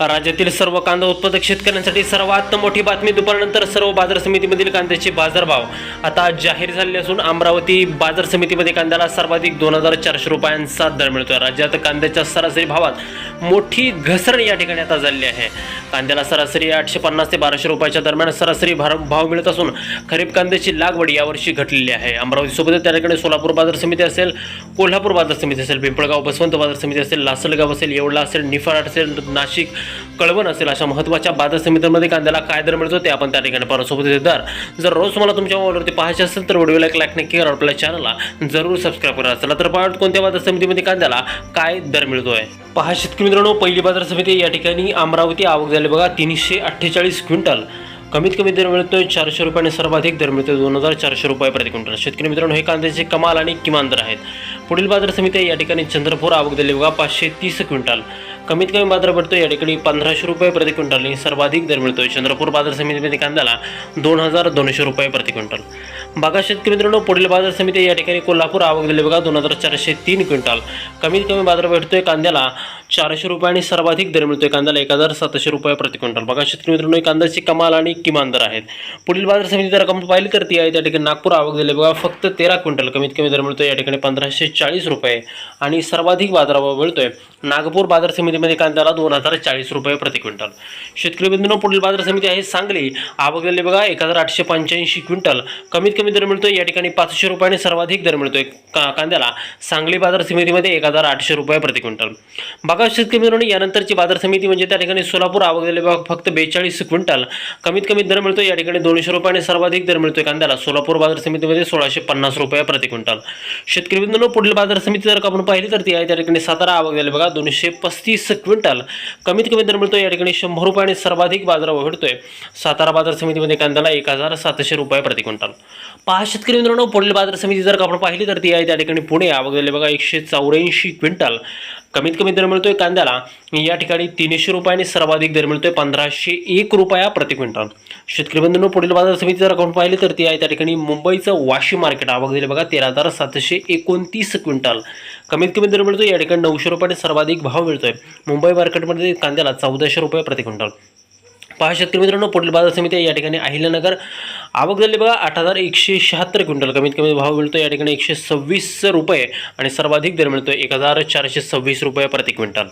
राज्यातील सर्व कांदा उत्पादक शेतकऱ्यांसाठी सर्वात मोठी बातमी दुपारनंतर सर्व बाजार समितीमधील कांद्याचे बाजारभाव आता जाहीर झाले असून अमरावती बाजार समितीमध्ये कांद्याला सर्वाधिक दोन हजार चारशे रुपयांचा दर मिळतोय. राज्यात कांद्याच्या सरासरी भावात मोठी घसरण या ठिकाणी आता झाली आहे. कांद्याला सरासरी आठशे पन्नास ते बाराशे रुपयाच्या दरम्यान सरासरी भार भाव मिळत असून खरीप कांद्याची लागवड यावर्षी घटलेली आहे. अमरावतीसोबतच त्या ठिकाणी सोलापूर बाजार समिती असेल कोल्हापूर बाजार समिती असेल पिंपळगाव बसवंत बाजार समिती असेल लासलगाव असेल येवला असेल निफाड असेल नाशिक कळवण असेल अशा महत्त्वाच्या बाजार समित्यांमध्ये कांद्याला काय दर मिळतो ते आपण त्या ठिकाणी पाहू सोबत दर. जर रोज तुम्हाला तुमच्या मोबाईलवरती पाहायचे असेल तर व्हिडिओला एक लाईक नक्की करा. आपल्या चॅनलला जरूर सबस्क्राईब करा. चला तर पाहत कोणत्या बाजार समितीमध्ये कांद्याला काय दर मिळतोय. पहा शेतकरी मित्रांनो पहिली बाजार समिती या ठिकाणी अमरावती आवक झाली. बघा तीनशे अठ्ठेचाळीस क्विंटल कमीत कमी दर मिळतोय चारशे रुपयाने सर्वाधिक दर मिळतोय दोन हजार चारशे रुपये प्रति क्विंटल. शेतकरी मित्रांनो हे कांद्याचे कमाल आणि किमान दर आहेत. पुढील बाजार समिती या ठिकाणी चंद्रपूर आवक दिली बघा पाचशे तीस क्विंटल. कमीत कमी बाजार पडतो या ठिकाणी पंधराशे रुपये प्रति क्विंटल आणि सर्वाधिक दर मिळतोय. चंद्रपूर बाजार समितीमध्ये कांद्याला दोन हजार दोनशे रुपये प्रति क्विंटल. बागा शेतकरी मित्रांनो पुढील बाजार समिती या ठिकाणी कोल्हापूर आवक दिली बघा दोन हजार चारशे तीन क्विंटल. कमीत कमी बाजार भेटतोय कांद्याला चारशे रुपये आणि सर्वाधिक दर मिळतोय कांद्याला एक हजार सातशे रुपये प्रति क्विंटल. बघा शेतकरी मित्रांनो कांद्याची कमाल आणि किमान दर आहेत. पुढील बाजार समिती जर आपण पाहिली तर ती आहे त्या ठिकाणी नागपूर आवक दिली बघा फक्त तेरा क्विंटल. कमीत कमी दर मिळतोय या ठिकाणी पंधराशे चाळीस रुपये आणि सर्वाधिक बाजारभाव मिळतोय नागपूर बाजार समितीमध्ये कांद्याला दोन हजार चाळीस रुपये प्रति क्विंटल. शेतकरी मित्रांनो पुढील बाजार समिती आहे सांगली आवक दिली बघा एक हजार आठशे पंच्याऐंशी क्विंटल. कमीत कमी दर मिळतोय या ठिकाणी पाचशे रुपयाने सर्वाधिक दर मिळतोय. का कांद्याला सांगली बाजार समितीमध्ये एक हजार आठशे रुपये प्रति क्विंटल. बघा शेतकरी मित्रांनो यानंतरची बाजार समिती म्हणजे त्या ठिकाणी सोलापूर आवक दिली बघा फक्त बेचाळीस क्विंटल. कमीत कमी दर मिळतोय या ठिकाणी दोनशे रुपयाने सर्वाधिक दर मिळतोय कांद्याला. सोलापूर बाजार समितीमध्ये सोळाशे पन्नास रुपये प्रति क्विंटल. शेतकरी मित्रांनो पुढील बाजार समिती जर का आपण पाहिली तर ती आहे त्या ठिकाणी सातारा आवक दिली बघा दोनशे पस्तीस क्विंटल. कमीत कमी दर मिळतोय या ठिकाणी शंभर रुपयाने सर्वाधिक बाजार भेटतोय. सातारा बाजार समितीमध्ये कांद्याला एक हजार सातशे रुपये प्रति क्विंटल. पहा शेतकरी मित्रांनो पुढील बाजार समिती जर का आपण पाहिली तर ती आहे त्या ठिकाणी पुणे. आवक दिली बघा एकशे चौऱ्याऐंशी क्विंटल. कमीत कमी दर मिळतोय कांद्याला. या ठिकाणी तीनशे रुपयाने सर्वाधिक दर मिळतोय पंधराशे एक रुपया प्रति क्विंटल. शेतकरी बंधूंनो पुढील बाजार समिती जर आपण पाहिली तर ती आहे त्या ठिकाणी मुंबईचं वाशी मार्केट. आवक दिली बघा तेरा हजार सातशे एकोणतीस क्विंटल. कमीत कमी दर मिळतोय या ठिकाणी नऊशे रुपयाने सर्वाधिक भाव मिळतोय. मुंबई मार्केटमध्ये कांद्याला चौदाशे रुपये प्रति क्विंटल. पहा शेतकरी मित्रांनो पुढील बाजार समिती या ठिकाणी अहिल्यानगर आवक झाली बघा आठ हजार एकशे शहात्तर क्विंटल. कमीत कमी भाव मिळतो या ठिकाणी एकशे सव्वीस रुपये आणि सर्वाधिक दर मिळतो एक हजार चारशे सव्वीस रुपये प्रति क्विंटल.